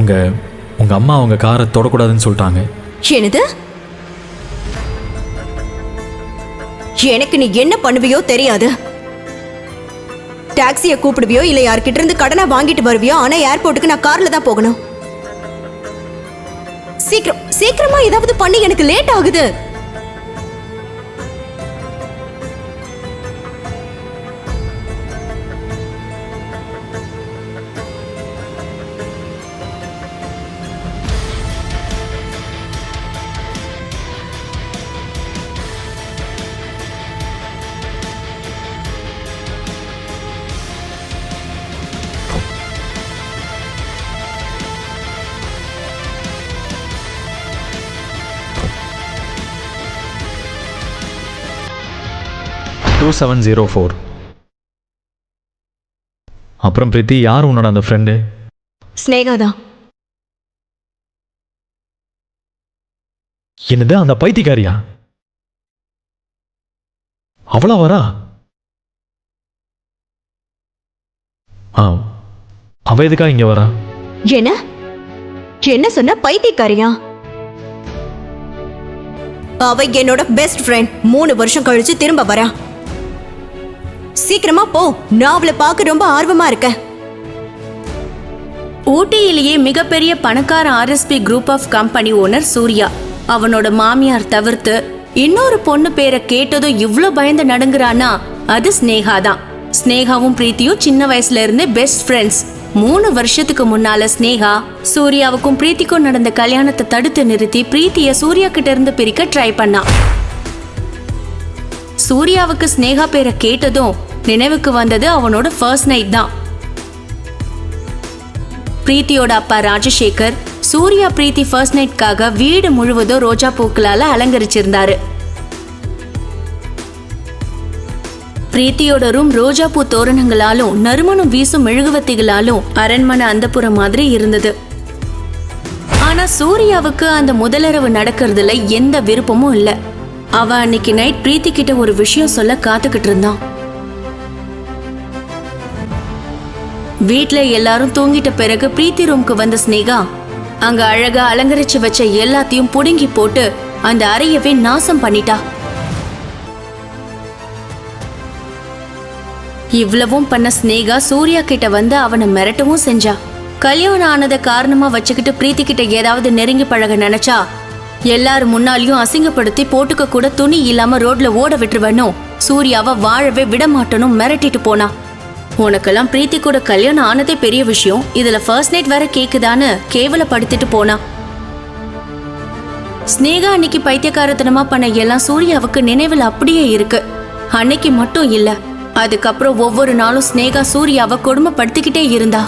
உங்க உங்க அம்மா அவங்க காரை தொடக்கூடாதுன்னு சொல்லிட்டாங்க. என்னது? எனக்கு நீ என்ன பண்ணுவியோ தெரியாது. டாக்ஸியை கூப்பிடுவியோ இல்லை யார்கிட்ட இருந்து கடனை வாங்கிட்டு வருவியோ ஆனா ஏர்போர்ட்டுக்கு நான் கார்ல தான் போகணும். சீக்கிரம் சீக்கிரமா ஏதாவது பண்ணி எனக்கு லேட் ஆகுது. டூ செவன் ஜீரோ ஃபோர் அப்புறம் பிரீத்தி யார் உன்னோட அந்த ஃப்ரெண்டு ஸ்னேகா தான் என்னது அந்த பைத்தியக்காரியா? அவளா வரா? ஆ அவ எதுக்கா இங்க வரா? என்ன? என்ன சொன்ன பைத்தியக்காரியா? அவ என்னோட பெஸ்ட் ஃப்ரெண்ட் மூணு வருஷம் கழிச்சு திரும்ப வரா. சீக்கிரமா போ. நான் அவளை பார்க்க ரொம்ப ஆர்வமா இருக்கேன் ஊட்டியிலேயே மிகப்பெரிய பணக்கார RSP group of company owner Surya. அவனோட மாமியார் தவிர்த்து இன்னொரு பொண்ணு பேரை கேட்டதும் இவ்ளோ பயந்து நடுங்குறானா அது ஸ்னேகா தான். ஸ்னேகாவும் பிரீத்தியும் சின்ன வயசுல இருந்து பெஸ்ட் ஃப்ரெண்ட்ஸ் மூணு வருஷத்துக்கு முன்னால ஸ்னேகா சூர்யாவுக்கும் பிரீத்திக்கும் நடந்த கல்யாணத்தை தடுத்து நிறுத்தி பிரீத்திய சூர்யா கிட்ட இருந்து பிரிக்க ட்ரை பண்ணா. சூர்யாவுக்கு ஸ்னேகா பேரை கேட்டதும் நினைவுக்கு வந்தது அவனோட ஃபர்ஸ்ட் நைட் தான். பிரீத்தியோட அப்பா ராஜசேகர் சூர்யா பிரீத்தி ஃபர்ஸ்ட் நைட்காக வீடு முழுவதும் ரோஜா பூக்களால அலங்கரிச்சிருந்தாரு. பிரீத்தியோட ரூம் ரோஜா பூ தோரணங்களாலும் நறுமணம் வீசும் மெழுகுவத்திகளாலும் அரண்மனை அந்தப்புறம் மாதிரி இருந்தது. ஆனா சூர்யாவுக்கு அந்த முதலிரவு நடக்கிறதுல எந்த விருப்பமும் இல்லை. அவ அன்னைக்கு நைட் பிரீத்தி கிட்ட ஒரு விஷயம் சொல்ல காத்துக்கிட்டு இருந்தான். வீட்ல எல்லாரும் தூங்கிட்ட பிறகு பிரீத்தி ரூம்க்கு வந்த ஸ்னேகா அங்க அழகா அலங்கரிச்சு வச்ச எல்லாத்தையும் புடுங்கி போட்டு அந்த அறையவே நாசம் பண்ணிட்டா. இவ்வளவும் பண்ண ஸ்னேகா சூர்யா கிட்ட வந்து அவனை மிரட்டவும் செஞ்சா. கல்யாணம் ஆனதை காரணமா வச்சுக்கிட்டு பிரீத்தி கிட்ட ஏதாவது நெருங்கி பழக நினைச்சா எல்லார் முன்னாலையும் அசிங்கப்படுத்தி போட்டுக்க கூட துணி இல்லாம ரோட்ல ஓட விட்டுருவனும் சூர்யாவை வாழவே விட மாட்டனும் மிரட்டிட்டு போனா. உனக்கெல்லாம் பிரீத்தி கூட கல்யாணம் ஆனதே பெரிய விஷயம். இதுல ஃபர்ஸ்ட் நைட் வேற கேக்குதான்னு கேவலப்படுத்திட்டு போனா. ஸ்னேகா அன்னைக்கு பைத்தியக்காரத்தனமா பண்ண எல்லாம் சூர்யாவுக்கு நினைவில் அப்படியே இருக்கு. அன்னைக்கு மட்டும் இல்ல அதுக்கப்புறம் ஒவ்வொரு நாளும் ஸ்னேகா சூர்யாவை கொடுமைப்படுத்திக்கிட்டே இருந்தா.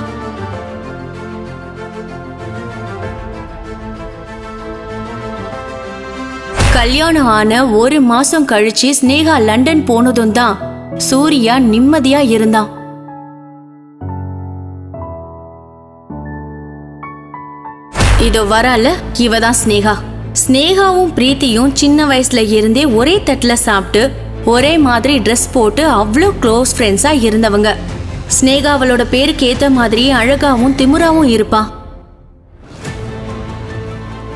கல்யாணம் ஆன ஒரு மாசம் கழிச்சு ஸ்னேகா லண்டன் போனதும் தான் சூர்யா நிம்மதியா இருந்தான். இதோ வரால இவ தான் ஸ்னேகா ஸ்னேகாவும் பிரீத்தியும் சின்ன வயசுல இருந்தே ஒரே தட்டுல சாப்பிட்டு ஒரே மாதிரி ட்ரெஸ் போட்டு அவ்வளோ க்ளோஸ் ஃப்ரெண்ட்ஸா இருந்தவங்க. ஸ்னேகா அவளோட பேருக்கு ஏத்த மாதிரி அழகாவும் திமிராவும் இருப்பா.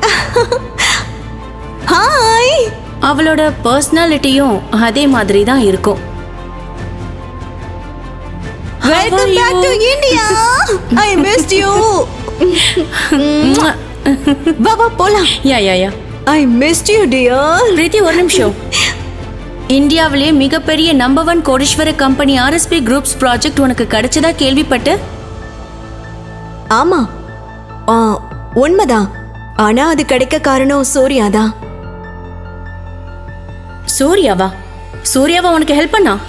ஹாய் அவளோட பர்சனாலிட்டியும் அதே மாதிரி தான் இருக்கும் welcome back to India I missed you வா வா போலாம். Yeah yeah yeah. I missed you dear Preethi ஒரு நிமிஷம். இந்தியாவிலேயே மிகப்பெரிய நம்பர் ஒன் கோடீஸ்வர கம்பெனி ஆர்எஸ்பி குரூப்ஸ் ப்ராஜெக்ட் உனக்கு கிடைச்சதா கேள்விப்பட்டு? ஆமா. ஆ, உண்மைதான் ஆனா அது கிடைக்க காரணம் சூர்யா தான் சூர்யாவா? சூர்யாவா உனக்கு ஹெல்ப் பண்ணா?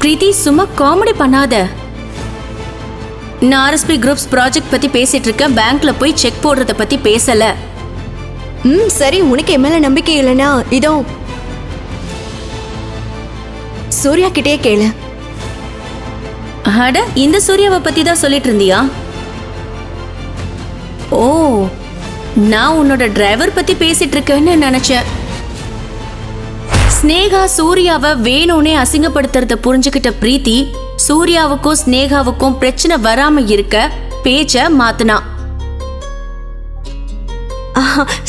பிரீத்தி சும்மா காமெடி பண்ணாத. நான் ஆர்எஸ்பி குரூப்ஸ் ப்ராஜெக்ட் பத்தி பேசிட்டு இருக்கேன். பேங்க்ல போய் செக் போடுறத பத்தி பேசல. ம் சரி உனக்கு என் மேல நம்பிக்கை இல்லைன்னா இதோ. சூர்யா கிட்டே கேளு. அட இந்த சூர்யாவை பத்தி தான் சொல்லிட்டு இருந்தியா? ஓ நான் உன்னோட டிரைவர் பத்தி பேசிட்டு இருக்கேன்னு நினைச்சேன். ஸ்னேகா சூர்யாவை வேணும்னே அசிங்கப்படுத்துறத புரிஞ்சுக்கிட்ட பிரீத்தி சூர்யாவுக்கும் ஸ்னேகாவுக்கும் பிரச்சனை வராம இருக்க பேச்ச மாத்துனான்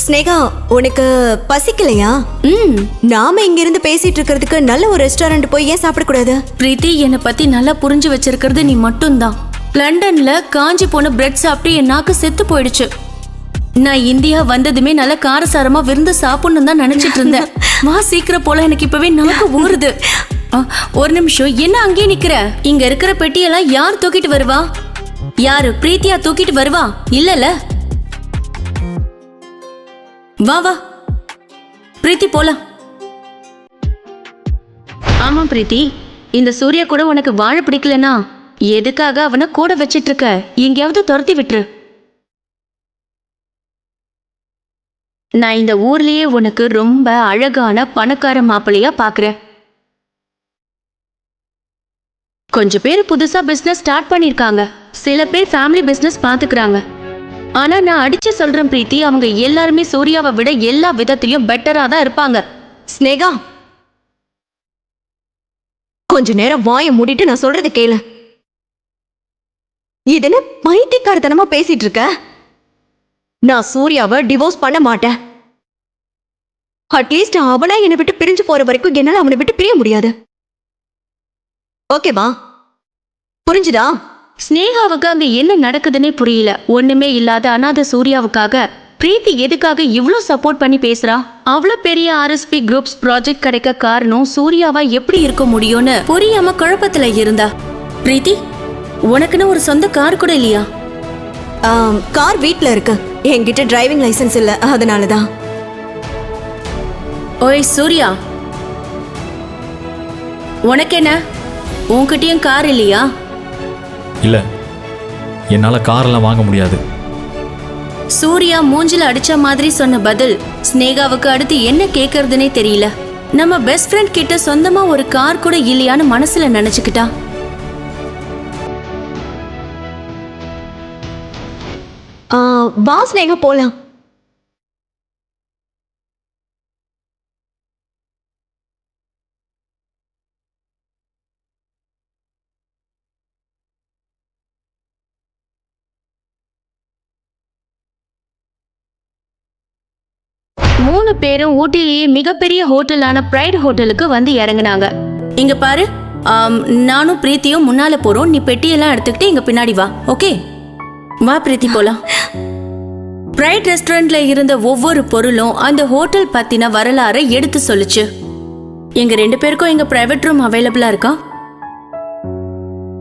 ஸ்னேகா உனக்கு பசிக்கலையா? ம். நாம இங்க இருந்து பேசிட்டு இருக்கிறதுக்கு நல்ல ஒரு ரெஸ்டாரண்ட் போய் ஏன் சாப்பிடக்கூடாது? பிரீத்தி என்னை பத்தி நல்லா புரிஞ்சு வச்சிருக்கிறது நீ மட்டும்தான். லண்டன்ல காஞ்சி போன பிரெட் சாப்பிட்டு என் நாக்கு செத்து போயிடுச்சு. நான் இந்தியா வந்ததுமே நல்ல காரசாரமா விருந்து சாப்பிடணும் தான் நினைச்சிட்டு இருந்தேன். வா சீக்கிரம் போல எனக்கு இப்பவே நாக்கு ஊறுது. ஒரு நிமிஷம். என்ன அங்கேயே நிக்கிற? இங்க இருக்கிற பெட்டியெல்லாம் யார் தூக்கிட்டு வருவா? யாரு? பிரீத்தியா தூக்கிட்டு வருவா? இல்லல வா வா. பிரீத்தி போலாம். ஆமா பிரீத்தி. இந்த சூர்யா கூட உனக்கு வாழ பிடிக்கலனா? எதுக்காக அவனை கூட வச்சிட்டு இருக்க எங்கேயாவது துரத்தி விட்டுரு. நான் இந்த ஊர்லயே உனக்கு ரொம்ப அழகான பணக்கார மாப்பிள்ளையா பாக்குறேன். கொஞ்சம் பேர் புதுசா பிசினஸ் ஸ்டார்ட் பண்ணிருக்காங்க. சில பேர் ஃபேமிலி பிசினஸ் பாத்துக்கிறாங்க. ஆனா நான் அடிச்சு சொல்றேன் பிரீத்தி அவங்க எல்லாருமே சூர்யாவை விட எல்லா விதத்திலயும் பெட்டரா தான் இருப்பாங்க. ஸ்னேகா! கொஞ்ச நேரம் வாயை மூடிட்டு நான் சொல்றதை கேளு. இது என்ன பைத்தியக்காரத்தனமா பேசிட்டு இருக்க? நான் சூர்யாவை டிவோர்ஸ் பண்ண மாட்டேன். அட்லீஸ்ட் அவனா என்னை விட்டு பிரிஞ்சு போற வரைக்கும் என்னால அவனை விட்டு பிரிய முடியாது. ஓகேவா புரிஞ்சுதா? ஸ்னேகாவுக்கு அங்க என்ன நடக்குதுன்னே புரியல. ஒண்ணுமே இல்லாத அனாதை சூர்யாவுக்காக பிரீத்தி எதுக்காக இவ்ளோ சப்போர்ட் பண்ணி பேசுறா? அவ்வளோ பெரிய ஆர்எஸ்பி குரூப்ஸ் ப்ராஜெக்ட் கிடைக்க காரணம் சூர்யாவா எப்படி இருக்க முடியும்னு புரியாம குழப்பத்துல இருந்தா. பிரீத்தி உனக்குன்னு ஒரு சொந்த கார் கூட இல்லையா? கார் வீட்ல இருக்கு. என்கிட்ட டிரைவிங் லைசென்ஸ் இல்ல அதனாலதான். ஓய் சூர்யா. உனக்கு என்ன உன்கிட்டயும் கார் இல்லையா? இல்லை என்னால் காரெல்லாம் வாங்க முடியாது. சூர்யா மூஞ்சில அடிச்ச மாதிரி சொன்ன பதில் ஸ்னேகாவுக்கு அடுத்து என்ன கேக்குறதுனே தெரியல. நம்ம பெஸ்ட் ஃப்ரெண்ட் கிட்ட சொந்தமா ஒரு கார் கூட இல்லையான்னு மனசுல நினைச்சுக்கிட்டா? ஆ, வா ஸ்னேகா போலாம். மூணு பேரும் ஊட்டிலேயே மிகப்பெரிய ஹோட்டலான பிரைட் ஹோட்டலுக்கு வந்து இறங்குனாங்க. இங்க பாரு ஆம், நானும் பிரீத்தியும் முன்னால போறோம். நீ பெட்டியெல்லாம் எடுத்துக்கிட்டு இங்க பின்னாடி வா ஓகே? வா பிரீத்தி போலாம். பிரைட் ரெஸ்டாரண்ட்ல இருந்த ஒவ்வொரு பொருளும் அந்த ஹோட்டல் பத்தின வரலாறை எடுத்து சொல்லுச்சு. எங்க ரெண்டு பேருக்கும் எங்க பிரைவேட் ரூம் அவைலபிளா இருக்கா?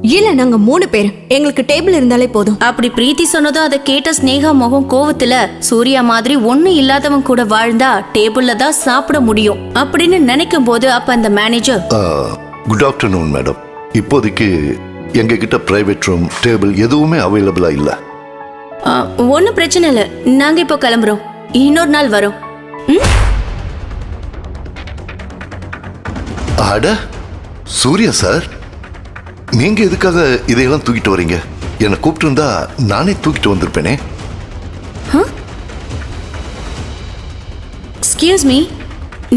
இல்ல நாங்க மூணு பேர். எங்களுக்கு டேபிள் இருந்தாலே போதும். அப்படி பிரீத்தி சொன்னதும் அதை கேட்ட ஸ்னேகா முகம் கோவத்துல சூர்யா மாதிரி ஒண்ணு இல்லாதவன் கூட வாழ்ந்தா டேபிள்ல தான் சாப்பிட முடியும் அப்படின்னு நினைக்கும் போது அப்ப அந்த மேனேஜர் குட் ஆஃப்டர்நூன் மேடம் இப்போதைக்கு எங்ககிட்ட பிரைவேட் ரூம் டேபிள் எதுவுமே அவைலபிளா இல்ல. ஒன்றும் பிரச்சனை இல்லை. நாங்க இப்போ கிளம்புறோம். இன்னொரு நாள் வரோம். அட சூர்யா சார். நீங்க எதுக்காக இதையெல்லாம் தூக்கிட்டு வரீங்க? என்னை கூப்பிட்டு இருந்தா நானே தூக்கிட்டு வந்திருப்பேனே. எக்ஸ்கியூஸ் மீ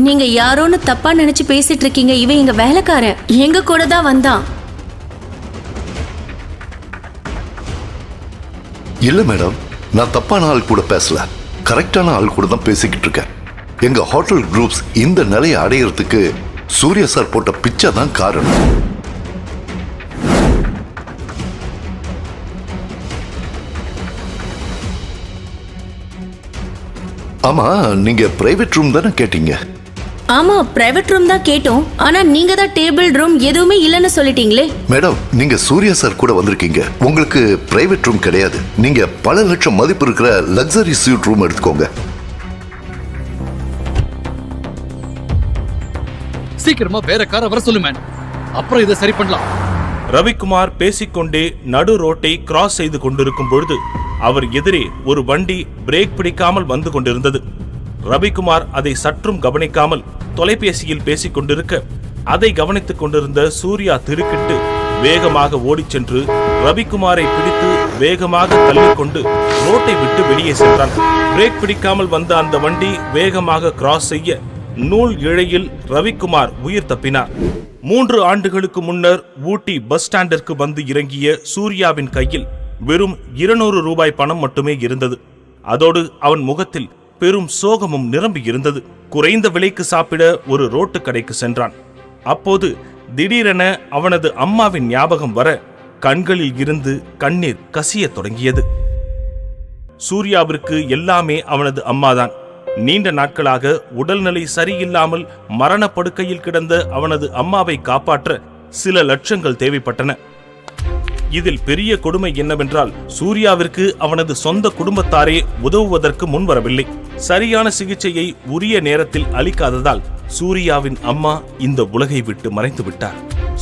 நீங்க யாரோன்னு தப்பா நினைச்சு பேசிட்டு இருக்கீங்க. இவன் எங்க வேலைக்காரன். எங்க கூட தான் வந்தான். இல்ல மேடம் நான் தப்பான ஆள் கூட பேசல. கரெக்டான ஆள் கூட தான் பேசிக்கிட்டு இருக்கேன். எங்க ஹோட்டல் குரூப்ஸ் இந்த நிலையை அடையிறதுக்கு சூர்யா சார் போட்ட பிச்சை தான் காரணம். ஆமா நீங்க பிரைவேட் ரூம் தானே கேட்டீங்க. ஆமா பிரைவேட் ரூம் தான் கேட்டோம். ஆனா நீங்க தான் டேபிள் ரூம் எதுவுமே இல்லைன்னு சொல்லிட்டீங்களே. மேடம் நீங்க சூர்யா சார் கூட வந்திருக்கீங்க. உங்களுக்கு பிரைவேட் ரூம் கிடையாது. நீங்க பல லட்சம் மதிப்பு இருக்கிற லக்ஸரி சூட் ரூம் எடுத்துக்கோங்க. சீக்கிரமா வேற காரை வர சொல்லு மேன் அப்புறம் இதை சரி பண்ணலாம். ரவிக்குமார் பேசிக்கொண்டே நடு ரோட்டை கிராஸ் செய்து கொண்டிருக்கும் பொழுது அவர் எதிரே ஒரு வண்டி பிரேக் பிடிக்காமல் வந்து கொண்டிருந்தது. ரவிக்குமார் அதை சற்றும் கவனிக்காமல் தொலைபேசியில் பேசிக் கொண்டிருக்க அதை கவனித்துக் கொண்டிருந்த சூர்யா திருக்கிட்டு வேகமாக ஓடிச் சென்று ரவிக்குமாரை பிடித்து வேகமாக தள்ளிக்கொண்டு ரோட்டை விட்டு வெளியே சென்றான். பிரேக் பிடிக்காமல் வந்த அந்த வண்டி வேகமாக கிராஸ் செய்ய நூல் இழையில் ரவிக்குமார் உயிர் தப்பினார். மூன்று ஆண்டுகளுக்கு முன்னர் ஊட்டி பஸ் ஸ்டாண்டிற்கு வந்து இறங்கிய சூர்யாவின் கையில் வெறும் இருநூறு ரூபாய் பணம் மட்டுமே இருந்தது. அதோடு அவன் முகத்தில் பெரும் சோகமும் நிரம்பி இருந்தது. குறைந்த விலைக்கு சாப்பிட ஒரு ரோட்டு கடைக்கு சென்றான். அப்போது திடீரென அவனது அம்மாவின் ஞாபகம் வர கண்களில் இருந்து கண்ணீர் கசியத் தொடங்கியது. சூர்யாவிற்கு எல்லாமே அவனது அம்மாதான். நீண்ட நாட்களாக உடல்நிலை சரியில்லாமல் மரணப்படுக்கையில் கிடந்த அவனது அம்மாவை காப்பாற்ற சில லட்சங்கள் தேவைப்பட்டன. இதில் பெரிய கொடுமை என்னவென்றால் சூர்யாவிற்கு அவனது சொந்த குடும்பத்தாரே உதவுவதற்கு முன்வரவில்லை. சரியான சிகிச்சையை உரிய நேரத்தில் அளிக்காததால் சூர்யாவின் அம்மா இந்த உலகை விட்டு மறைந்து விட்டார்.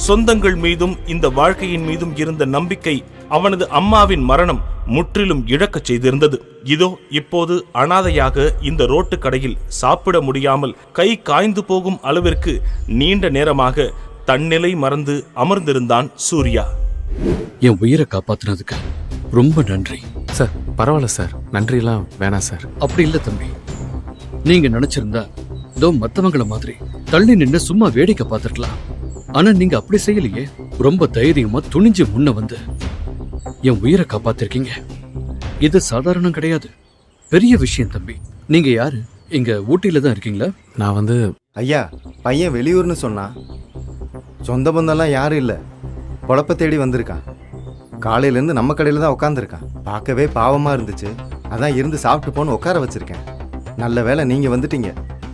சொந்தங்கள் மீதும் இந்த வாழ்க்கையின் மீதும் இருந்த நம்பிக்கை அவனது அம்மாவின் மரணம் முற்றிலும் இழக்கச் செய்திருந்தது. இதோ இப்போது அனாதையாக இந்த ரோட்டு கடையில் சாப்பிட முடியாமல் கை காய்ந்து போகும் அளவிற்கு நீண்ட நேரமாக தன்னிலை மறந்து அமர்ந்திருந்தான் சூர்யா. என் உயிரை காப்பாத்துனதுக்கு ரொம்ப நன்றி. சார் பரவாயில்ல சார். நன்றியெல்லாம் வேணாம் சார். அப்படி இல்ல தம்பி. நீங்க நினைச்சிருந்தா இதோ மத்தவங்கள மாதிரி தள்ளி நின்னு சும்மா வேடிக்கை பார்த்துருக்கலாம். ஆனா நீங்க அப்படி செய்யலையே. ரொம்ப தைரியமா துணிஞ்சு முன்ன வந்து என் உயிரை காப்பாத்திருக்கீங்க. இது சாதாரணம் கிடையாது. பெரிய விஷயம் தம்பி. நீங்க யாரு? இங்க ஊட்டியில தான் இருக்கீங்களா? நான் வந்து ஐயா பையன் வெளியூர்னு சொன்னான். சொந்த பந்தம்லாம் யாரும் இல்லை. பொழப்ப தேடி வந்திருக்கான். காலையிலேருந்து நம்ம கடையில் தான் உட்காந்துருக்கான் பார்க்கவே பாவமாக இருந்துச்சு. அதான் இருந்து சாப்பிட்டு போன்னு உட்கார வச்சிருக்கேன். நல்ல வேளை நீங்கள் வந்துட்டீங்க.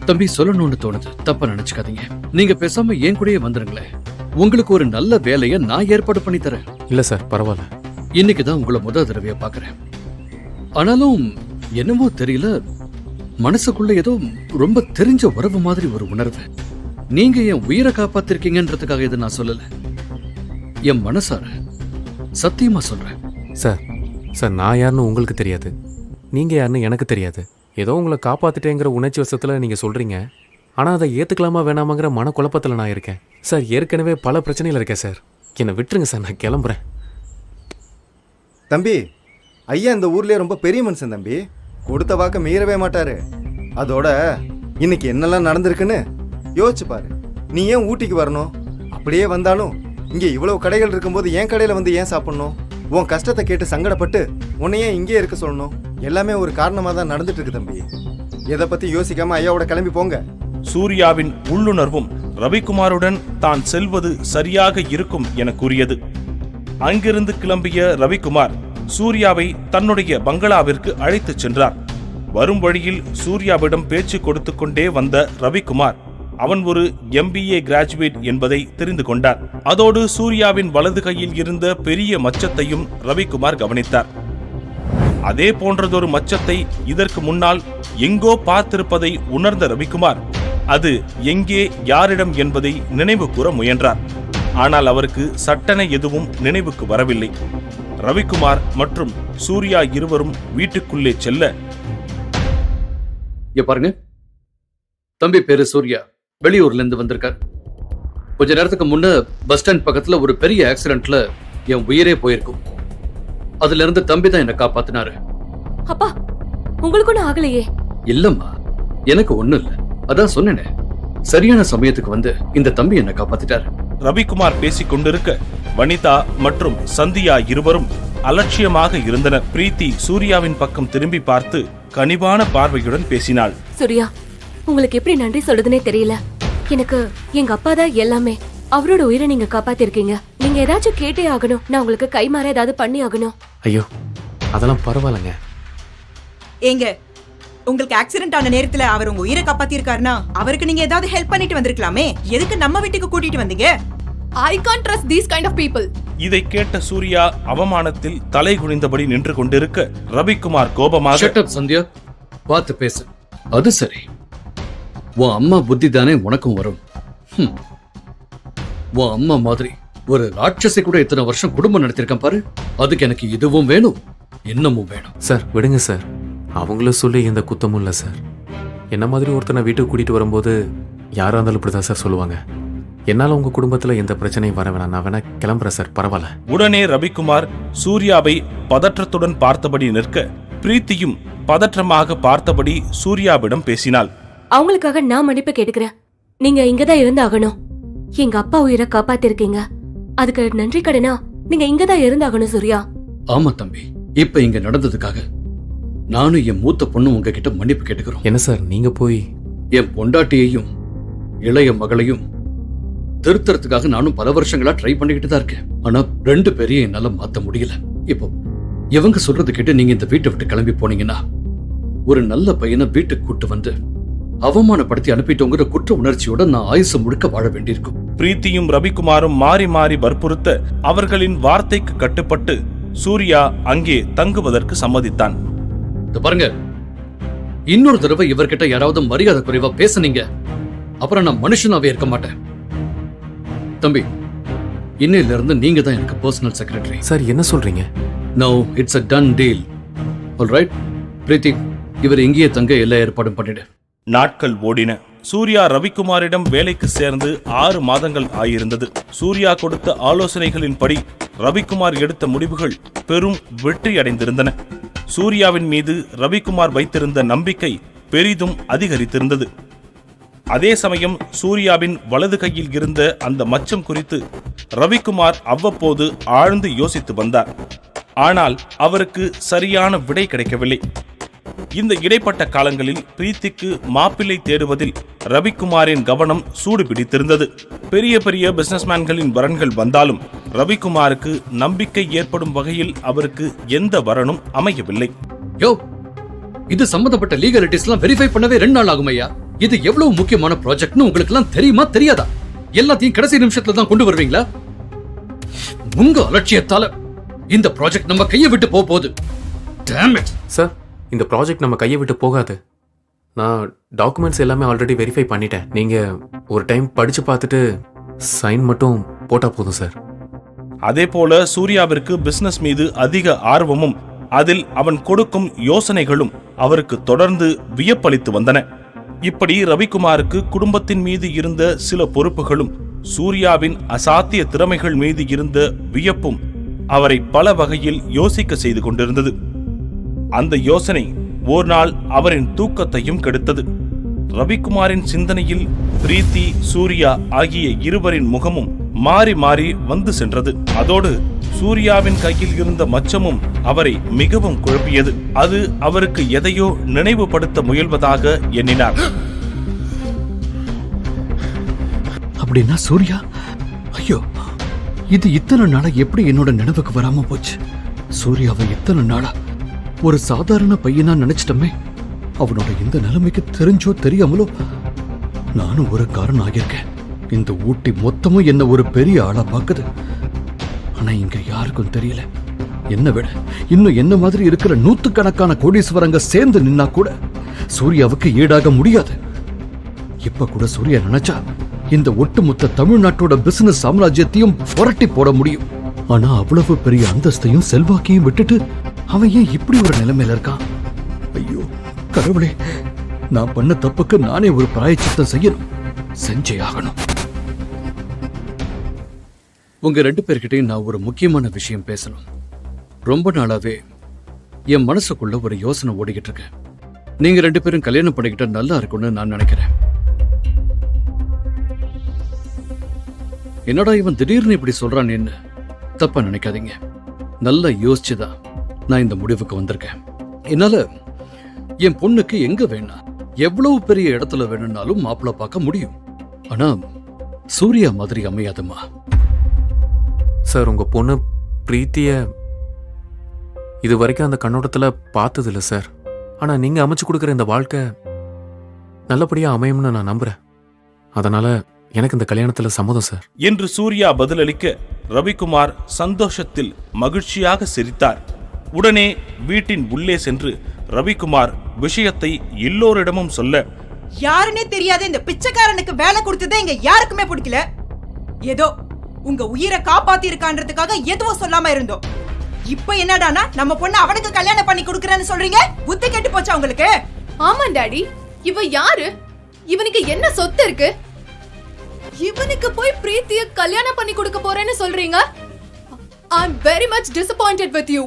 தம்பி சொல்லணும்னு தோணுது. தப்பா நினைச்சுக்காதீங்க. நீங்க பேசாம என் கூடயே வந்துருங்களேன். உங்களுக்கு ஒரு நல்ல வேலையை நான் ஏற்பாடு பண்ணி தரேன். இல்லை சார் பரவாயில்ல. இன்னைக்கு தான் உங்களை முத தடவையா பார்க்கறேன். ஆனாலும் என்னமோ தெரியல மனசுக்குள்ள ஏதோ ரொம்ப தெரிஞ்ச உறவு மாதிரி ஒரு உணர்வு. நீங்க என் உயிரை காப்பாத்திருக்கீங்கன்றதுக்காக இதை நான் சொல்லல. என் மனசார சத்தியமா சொல்றேன். சார் சார் நான் யாருன்னு உங்களுக்கு தெரியாது. நீங்கள் யாருன்னு எனக்கு தெரியாது. ஏதோ உங்களை காப்பாற்றிட்டேங்கிற உணர்ச்சி வசத்தில் நீங்கள் சொல்கிறீங்க ஆனால் அதை ஏற்றுக்கலாமா வேணாமாங்கிற மனக்குழப்பத்தில் நான் இருக்கேன். சார் ஏற்கனவே பல பிரச்சனையில் இருக்கேன் சார். என்னை விட்டுருங்க சார் நான் கிளம்புறேன். தம்பி ஐயா இந்த ஊர்லயே ரொம்ப பெரிய மனுஷன் தம்பி. கொடுத்த வாக்க மீறவே மாட்டாரு. அதோட இன்னைக்கு என்னெல்லாம் நடந்திருக்குன்னு யோசிச்சு பாரு. நீ ஏன் ஊட்டிக்கு வரணும்? அப்படியே வந்தாலும் இங்கே இவ்வளவு கடைகள் இருக்கும்போது என் கடையில் வந்து ஏன் சாப்பிடணும்? உன் கஷ்டத்தை கேட்டு சங்கடப்பட்டு உன்னையே இங்கே இருக்க சொல்லணும். எல்லாமே ஒரு காரணமாக தான் நடந்துட்டு இருக்கு தம்பி. எதை பற்றி யோசிக்காம ஐயாவோட கிளம்பி போங்க. சூர்யாவின் உள்ளுணர்வும் ரவிக்குமாருடன் தான் செல்வது சரியாக இருக்கும் என கூறியது. அங்கிருந்து கிளம்பிய ரவிக்குமார் சூர்யாவை தன்னுடைய பங்களாவிற்கு அழைத்துச் சென்றார். வரும் வழியில் சூர்யாவிடம் பேச்சு கொடுத்து கொண்டே வந்த ரவிக்குமார் அவன் ஒரு எம்பிஏ கிராஜுவேட் என்பதை தெரிந்து கொண்டார். அதோடு சூர்யாவின் வலது கையில் இருந்த பெரிய மச்சத்தையும் ரவிக்குமார் கவனித்தார். அதே போன்றதொரு மச்சத்தை இதற்கு முன்னால் எங்கோ பார்த்திருப்பதை உணர்ந்த ரவிக்குமார் அது எங்கே யாரிடம் என்பதை நினைவு கூற முயன்றார். ஆனால் அவருக்கு சட்டென எதுவும் நினைவுக்கு வரவில்லை. ரவிக்குமார் மற்றும் சூர்யா இருவரும் வீட்டுக்குள்ளே செல்ல இங்க பாருங்க. தம்பி பேரு சூர்யா. வெளியூர்ல இருந்து வந்திருக்கார். கொஞ்ச நேரத்துக்கு முன்ன பஸ் ஸ்டாண்ட் பக்கத்துல ஒரு பெரிய ஆக்சிடென்ட்ல என் உயிரே போயிருக்கும். அதுல இருந்து தம்பி தான் என்ன காப்பாத்தினாரு. அப்பா உங்களுக்கு ஒன்றும் ஆகலையே? இல்லம்மா எனக்கு ஒண்ணும் இல்ல. அதான் சொன்னேனே சரியான சமயத்துக்கு வந்து இந்த தம்பி என்ன காப்பாத்திட்டாரு. ரவிக்குமார் பேசிக் கொண்டிருக்க வனிதா மற்றும் சந்தியா இருவரும் அலட்சியமாக இருந்தனர். பிரீத்தி சூர்யாவின் பக்கம் திரும்பி பார்த்து கனிவான பார்வையுடன் பேசினாள். சூர்யா உங்களுக்கு எப்படி நன்றி சொல்றதுனே தெரியல. எனக்கு எங்க அப்பா தான் எல்லாமே. அவரோட உயிரை நீங்க காப்பாத்திருக்கீங்க. நீங்க ஏதாச்சும் கேட்டே ஆகணும். நான் உங்களுக்கு கைமாற ஏதாவது பண்ணி ஆகணும். ஐயோ அதெல்லாம் பரவாயில்லைங்க. ஏங்க உங்களுக்கு ஆக்சிடென்ட் ஆன நேரத்துல அவர் உங்க உயிரை காப்பாத்திருக்காருன்னா அவருக்கு நீங்க ஏதாவது ஹெல்ப் பண்ணிட்டு வந்திருக்கலாமே. எதுக்கு நம்ம வீட்டுக்கு கூட்டிட்டு வந்தீங்க? I can't trust these kind of people இதை கேட்ட சூர்யா அவமானத்தில் தலை குனிந்தபடி நின்று கொண்டிருக்க ரவிக்குமார் கோபமாக சந்தியா. பார்த்து பேசு. அது சரி. உன் அம்மா புத்தி தானே உனக்கும் வரும். உன் அம்மா மாதிரி ஒரு ராட்சசி கூட இத்தனை வருஷம் குடும்பம் நடத்திருக்கேன் பாரு. அதுக்கு எனக்கு இதுவும் வேணும் இன்னமும் வேணும். சார் விடுங்க சார். அவங்களும் சொல்லி எந்த குத்தமும் இல்லை சார். என்ன மாதிரி ஒருத்தனை வீட்டுக்கு கூட்டிகிட்டு வரும்போது யாராக இருந்தாலும் இப்படி தான் சார் சொல்லுவாங்க. என்னால் உங்கள் குடும்பத்தில் எந்த பிரச்சனையும் வர வேணாம். நான் வேணா கிளம்புறேன் சார். பரவாயில்ல. உடனே ரவிக்குமார் சூர்யாவை பதற்றத்துடன் பார்த்தபடி நிற்க பிரீத்தியும் பதற்றமாக பார்த்தபடி சூர்யாவிடம் பேசினாள். அவங்களுக்காக நான் மன்னிப்பு கேட்டுக்கிறேன். நீங்க இங்கதான் இருந்தாகணும். எங்க அப்பா உயிரை காப்பாத்திருக்கீங்க. அதுக்கு நன்றி கடனா நீங்க இங்கதான் இருந்தாகணும் சூர்யா. ஆமா தம்பி இப்ப இங்க நடந்ததுக்காக நானும் என் மூத்த பொண்ணும் உங்ககிட்ட மன்னிப்பு கேட்டுக்கிறோம். என்ன சார் நீங்க போய்? என் பொண்டாட்டியையும் இளைய மகளையும் திருத்தறதுக்காக நானும் பல வருஷங்களா ட்ரை பண்ணிக்கிட்டு தான் இருக்கேன். ஆனா ரெண்டு பேரையும் என்னால மாத்த முடியல. இப்போ இவங்க சொல்றது கேட்டு நீங்க இந்த வீட்டை விட்டு கிளம்பி போனீங்கன்னா ஒரு நல்ல பையனை வீட்டுக்கு கூட்டு வந்து அவமானப்படுத்தி அனுப்பிட்டோங்கிற குற்ற உணர்ச்சியோட நான் ஆயுசு முழுக்க வாழ வேண்டியிருக்கும். பிரீத்தியும் ரவிக்குமாரும் மாறி மாறி வற்புறுத்த அவர்களின் வார்த்தைக்கு கட்டுப்பட்டு சூர்யா அங்கே தங்குவதற்கு சம்மதித்தான். பாருங்க. இன்னொரு தடவை இவர்கிட்ட யாராவது மரியாதை குறைவா பேசுனீங்க. அப்புறம் நான் மனுஷனாவே இருக்க மாட்டேன். தம்பி இன்னையில இருந்து நீங்க தான் எனக்கு பர்சனல் செக்ரட்டரி சார் என்ன சொல்றீங்க? No it's a done deal alright Preethi இவர் இங்கேயே தங்க எல்லா ஏற்பாடும் பண்ணிடு. நாட்கள் ஓடின. சூர்யா ரவிக்குமாரிடம் வேலைக்கு சேர்ந்து ஆறு மாதங்கள் ஆயிருந்தது. சூர்யா கொடுத்த ஆலோசனைகளின்படி ரவிக்குமார் எடுத்த முடிவுகள் பெரும் வெற்றி அடைந்திருந்தன சூர்யாவின் மீது ரவிக்குமார் வைத்திருந்த நம்பிக்கை பெரிதும் அதிகரித்திருந்தது. அதே சமயம் சூர்யாவின் வலது கையில் இருந்த அந்த மச்சம் குறித்து ரவிக்குமார் அவ்வப்போது ஆழ்ந்து யோசித்து வந்தார். ஆனால் அவருக்கு சரியான விடை கிடைக்கவில்லை. இந்த இடைப்பட்ட காலங்களில் பிரீத்திக்கு மாப்பிள்ளை தேடுவதில் ரவிக்குமாரின் கவனம் சூடு பிடித்திருந்தது பெரிய பெரிய பிசினஸ்மேன்களின் வரன்கள் வந்தாலும் ரவிக்குமாருக்கு நம்பிக்கை ஏற்படும் வகையில் அவருக்கு எந்த வரனும் அமையவில்லை. யோ இது சம்பந்தப்பட்ட லீகலிட்டிஸ்லாம் வெரிஃபை பண்ணவே ரெண்டு நாள் ஆகும் ஐயா. இது எவ்வளவு முக்கியமான ப்ராஜெக்ட்னு உங்களுக்கு எல்லாம் தெரியுமா தெரியாதா? எல்லாத்தையும் கடைசி நிமிஷத்துல தான் கொண்டு வருவீங்களா? உங்க அலட்சியத்தால இந்த ப்ராஜெக்ட் நம்ம கையை விட்டு போக போகுது. சார் இந்த ப்ராஜெக்ட் நம்ம கையை விட்டு போகாது. நான் டாக்குமெண்ட்ஸ் எல்லாமே ஆல்ரெடி வெரிஃபை பண்ணிட்டேன். நீங்கள் ஒரு டைம் படித்து பார்த்துட்டு சைன் மட்டும் போட்டால் போதும் சார் அதே போல சூர்யாவிற்கு பிசினஸ் மீது அதிக ஆர்வமும் அதில் அவன் கொடுக்கும் யோசனைகளும் அவருக்கு தொடர்ந்து வியப்பளித்து வந்தன. இப்படி ரவிக்குமாருக்கு குடும்பத்தின் மீது இருந்த சில பொறுப்புகளும் சூர்யாவின் அசாத்திய திறமைகள் மீது இருந்த வியப்பும் அவரை பல வகையில் யோசிக்க செய்து கொண்டிருந்தது. அந்த யோசனை ஒரு நாள் அவரின் தூக்கத்தையும் கெடுத்தது. ரவிக்குமாரின் சிந்தனையில் பிரீத்தி சூர்யா ஆகிய இருவரின் முகமும் மாறி மாறி வந்து சென்றது. அதோடு சூர்யாவின் கையில் இருந்த மச்சமும் அவரை மிகவும் குழப்பியது. அது அவருக்கு எதையோ நினைவுபடுத்த முயல்வதாக எண்ணினார். அப்படின்னா சூர்யா? ஐயோ இது இத்தனை நாளா எப்படி என்னோட நினைவுக்கு வராம போச்சு? சூர்யாவை இத்தனை நாளா ஒரு சாதாரண பையனா நினைச்சிட்டமே. அவனோட இந்த நிலைமைக்கு தெரிஞ்சோ தெரியாமலோ நானும் ஒரு காரணம் ஆகியிருக்கேன் இந்த ஊட்டி மொத்தமும் என்ன ஒரு பெரிய ஆளா பாக்குது ஆனா இங்க யாருக்கும் தெரியல. என்ன விட இன்னும் என்ன மாதிரி இருக்கிற நூத்துக்கணக்கான கோடீஸ்வரங்க சேர்ந்து நின்னா கூட சூர்யாவுக்கு ஈடாக முடியாது. இப்ப கூட சூர்யா நினைச்சா இந்த ஒட்டுமொத்த தமிழ்நாட்டோட பிசினஸ் சாம்ராஜ்யத்தையும் புரட்டி போட முடியும். ஆனா அவ்வளவு பெரிய அந்தஸ்தையும் செல்வாக்கையும் விட்டுட்டு அவன் ஏன் இப்படி ஒரு நிலைமையில இருக்கான்? ஐயோ கடவுளே நான் பண்ண தப்புக்கு நானே ஒரு பிராயச்சித்தம் செய்யணும். செஞ்சே ஆகணும். உங்க ரெண்டு பேர்கிட்டையும் நான் ஒரு முக்கியமான விஷயம் பேசணும். ரொம்ப நாளாவே என் மனசுக்குள்ள ஒரு யோசனை ஓடிக்கிட்டு இருக்கு. நீங்க ரெண்டு பேரும் கல்யாணம் பண்ணிக்கிட்டா நல்லா இருக்கும்னு நான் நினைக்கிறேன். என்னடா இவன் திடீர்னு இப்படி சொல்றான் என்ன தப்பா நினைக்காதீங்க. நல்லா யோசிச்சுதான். நான் இந்த முடிவுக்கு வந்திருக்கேன். என்னால என் பொண்ணுக்கு எங்க வேணா எவ்வளவு பெரிய இடத்துல வேணும்னாலும் மாப்பிள்ளை பார்க்க முடியும். ஆனா சூர்யா மாதிரி அமையாதுமா சார் உங்க பொண்ணு பிரீத்திய இது வரைக்கும் அந்த கண்ணோட்டத்துல பார்த்தது இல்ல சார். ஆனா நீங்க அமைச்சு கொடுக்குற இந்த வாழ்க்கை நல்லபடியா அமையும்னு நான் நம்புறேன். அதனால எனக்கு இந்த கல்யாணத்துல சம்மதம் சார். என்று சூர்யா பதிலளிக்க ரவிக்குமார் சந்தோஷத்தில் மகிழ்ச்சியாக சிரித்தார். உடனே வீட்டின் உள்ளே சென்று ரவிக்குமார் விஷயத்தை எல்லோரிடமும் சொல்ல யாருன்னே தெரியாத இந்த பிச்சைக்காரனுக்கு வேலை கொடுத்ததே இங்க யாருக்குமே பிடிக்கல. ஏதோ உங்க உயிரை காப்பாத்தி இருக்கான்றதுக்காக எதுவும் சொல்லாம இருந்தோம். இப்ப என்னடானா நம்ம பொண்ணு அவனுக்கு கல்யாணம் பண்ணி கொடுக்கறேன்னு சொல்றீங்க? புத்தி கெட்டு போச்சா உங்களுக்கு? ஆமா டாடி. இவ யாரு? இவனுக்கு என்ன சொத்து இருக்கு? இவனுக்கு போய் பிரீத்திய கல்யாணம் பண்ணி கொடுக்க போறேன்னு சொல்றீங்க? I am very much disappointed with you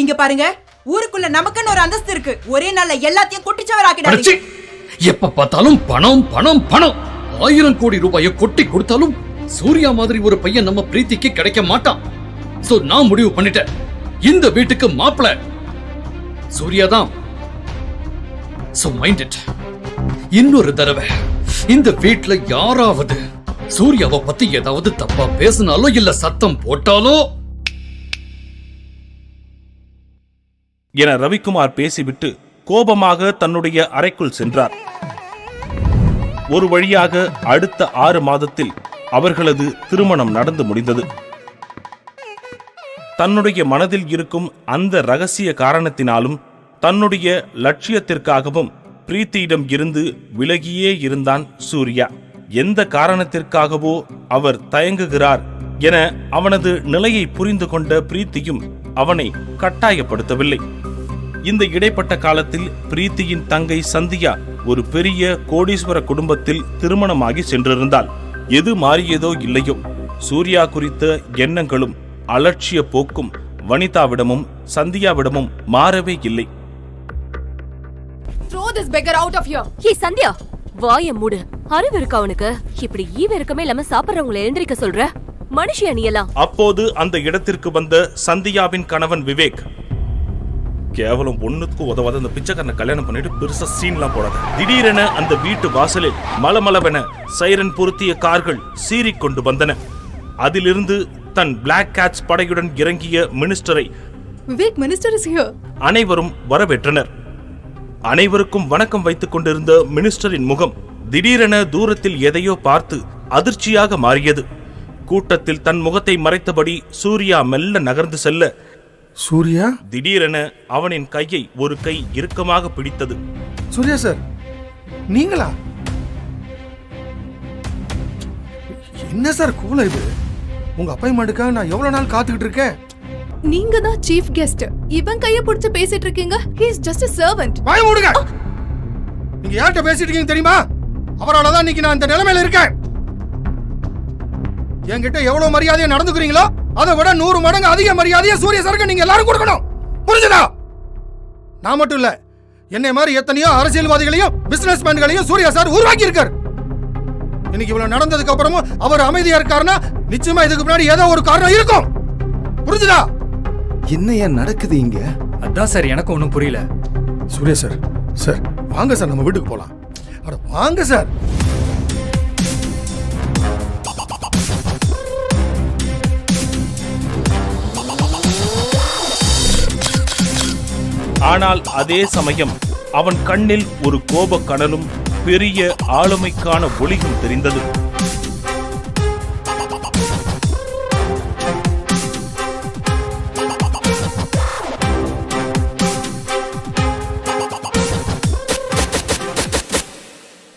இங்க பாருங்க ஊருக்குள்ள நமக்குன்னு ஒரு அந்தஸ்து இருக்கு. ஒரே நாள்ல எல்லாத்தையும் குட்டிச்சவர் அடச்சி! ஆக்கிடாதீங்க எப்ப பார்த்தாலும் பணம் பணம் பணம். ஆயிரம் கோடி ரூபாயை கொட்டி கொடுத்தாலும் சூர்யா மாதிரி ஒரு பையன் நம்ம பிரீத்திக்கு கிடைக்க மாட்டான். சோ நான் முடிவு பண்ணிட்டேன். இந்த வீட்டுக்கு மாப்பிள. சூர்யா தான். சோ மைண்ட் இட் இன்னொரு தடவை. இந்த வீட்ல யாராவது சூர்யாவை பத்தி ஏதாவது தப்பா பேசினாலோ இல்ல சத்தம் போட்டாலோ என ரவிக்குமார் பேசிவிட்டு கோபமாக தன்னுடைய அறைக்குள் சென்றார். ஒரு வழியாக அடுத்த ஆறு மாதத்தில் அவர்களது திருமணம் நடந்து முடிந்தது. தன்னுடைய மனதில் இருக்கும் அந்த ரகசிய காரணத்தினாலும் தன்னுடைய லட்சியத்திற்காகவும் பிரீத்தியிடம் இருந்து விலகியே இருந்தான் சூர்யா. எந்த காரணத்திற்காகவோ அவர் தயங்குகிறார் என அவனது நிலையை புரிந்து கொண்ட பிரீத்தியும் அவனை கட்டாயப்படுத்தவில்லை. இந்த இடைப்பட்ட காலத்தில் பிரீத்தியின் தங்கை சந்தியா ஒரு பெரிய கோடீஸ்வர குடும்பத்தில் திருமணமாகி சென்றிருந்தாள். எது மாறியதோ இல்லையோ. சூர்யா குறித்த எண்ணங்களும் அலட்சிய போக்கும் வனிதாவிடமும் சந்தியாவிடமும் மாறவே இல்லை. Throw this beggar out of here. ஏய் சந்தியா வாய மூடு. அறிவு இருக்கா அவனுக்கு இப்படி ஈவ இருக்கமே இல்லாம சாப்பிடுறவங்களை எழுந்திருக்க சொல்ற? மனுஷியா நீ எல்லாம் அப்போது அந்த இடத்திற்கு வந்த சந்தியாவின் கணவன் விவேக் கேவலம் ஒண்ணுக்கு உதவாத அந்த பிச்சைக்காரனை கல்யாணம் பண்ணிட்டு பெருசா சீன்லாம் போடாத. திடீரென அந்த வீட்டு வாசலில் மலமளவென சைரன் பொருத்திய கார்கள் சீறிக்கொண்டு வந்தன. அதிலிருந்து தன் பிளாக் கேட்ஸ் படையுடன் இறங்கிய மினிஸ்டரை is here. அனைவரும் வரவேற்றனர். அனைவருக்கும் வணக்கம் வைத்துக் கொண்டிருந்த மினிஸ்டரின் முகம் திடீரென தூரத்தில் எதையோ பார்த்து அதிர்ச்சியாக மாறியது. கூட்டத்தில் தன் முகத்தை மறைத்தபடி சூர்யா மெல்ல நகர்ந்து செல்ல சூர்யா? திடீரென அவனின் கையை ஒரு கை இறுக்கமாக பிடித்தது. சூர்யா சார் நீங்களா? என்ன சார் கூலம் இது உங்க அப்பாயின்மெண்ட்டுக்காக நான் எவ்வளவு நாள் காத்துக்கிட்டு இருக்கேன்? நீங்க தான் சீஃப் கெஸ்ட் இவன் கைய பிடிச்சு பேசிட்டு இருக்கீங்க. He is just a servant. வாய மூடுங்க! நீங்க யார்கிட்ட பேசிட்டு இருக்கீங்க தெரியுமா? அவரால தான் இன்னைக்கு நான் இந்த நிலைமையில இருக்கேன். என்கிட்ட எவ்வளவு மரியாதையா நடந்துக்கிறீங்களோ அதை விட நூறு மடங்கு அதிக மரியாதையா சூரிய சரக்கு நீங்க எல்லாரும் கொடுக்கணும். புரிஞ்சுதா? நான் மட்டும் இல்ல என்னை மாதிரி எத்தனையோ அரசியல்வாதிகளையும் பிசினஸ் மேன்களையும் சூர்யா சார் உருவாக்கி இருக்கார் இன்னைக்கு இவ்வளவு நடந்ததுக்கு அப்புறமும் அவர் அமைதியா இருக்காருன்னா நிச்சயமா இதுக்கு முன்னாடி ஏதோ ஒரு காரணம் இருக்கும். புரிஞ்சுதா? என்ன ஏன் நடக்குது இங்க? அதான் சார் எனக்கு ஒன்றும் புரியல. சூர்யா சார் சார் வாங்க சார் நம்ம வீட்டுக்கு போலாம். அட வாங்க சார். ஆனால் அதே சமயம் அவன் கண்ணில் ஒரு கோப கடலும் பெரிய ஆளுமைக்கான ஒளியும் தெரிந்தது.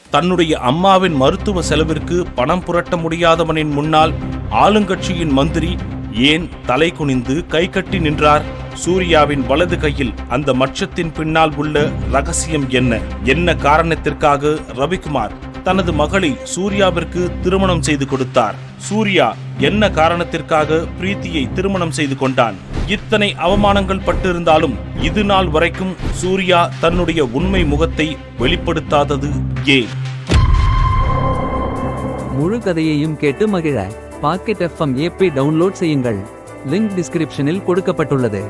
தன்னுடைய அம்மாவின் மருத்துவ செலவிற்கு பணம் புரட்ட முடியாதவனின் முன்னால் ஆளுங்கட்சியின் மந்திரி ஏன் தலை குனிந்து கை கட்டி நின்றார்? சூர்யாவின் வலது கையில் அந்த மச்சத்தின் பின்னால் உள்ள ரகசியம் என்ன? என்ன காரணத்திற்காக ரவிக்குமார் தனது மகளை சூர்யாவிற்கு திருமணம் செய்து கொடுத்தார்? சூர்யா என்ன காரணத்திற்காக பிரீத்தியை திருமணம் செய்து கொண்டான்? இத்தனை அவமானங்கள் பட்டிருந்தாலும் இது நாள் வரைக்கும் சூர்யா தன்னுடைய உண்மை முகத்தை வெளிப்படுத்தாதது ஏன்? முழு கதையையும் கேட்டு மகிழ. பாக்கெட் எஃப்எம் ஏபி டவுன்லோட் செய்யுங்கள். லிங்க் டிஸ்கிரிப்ஷனில் கொடுக்கப்பட்டுள்ளது.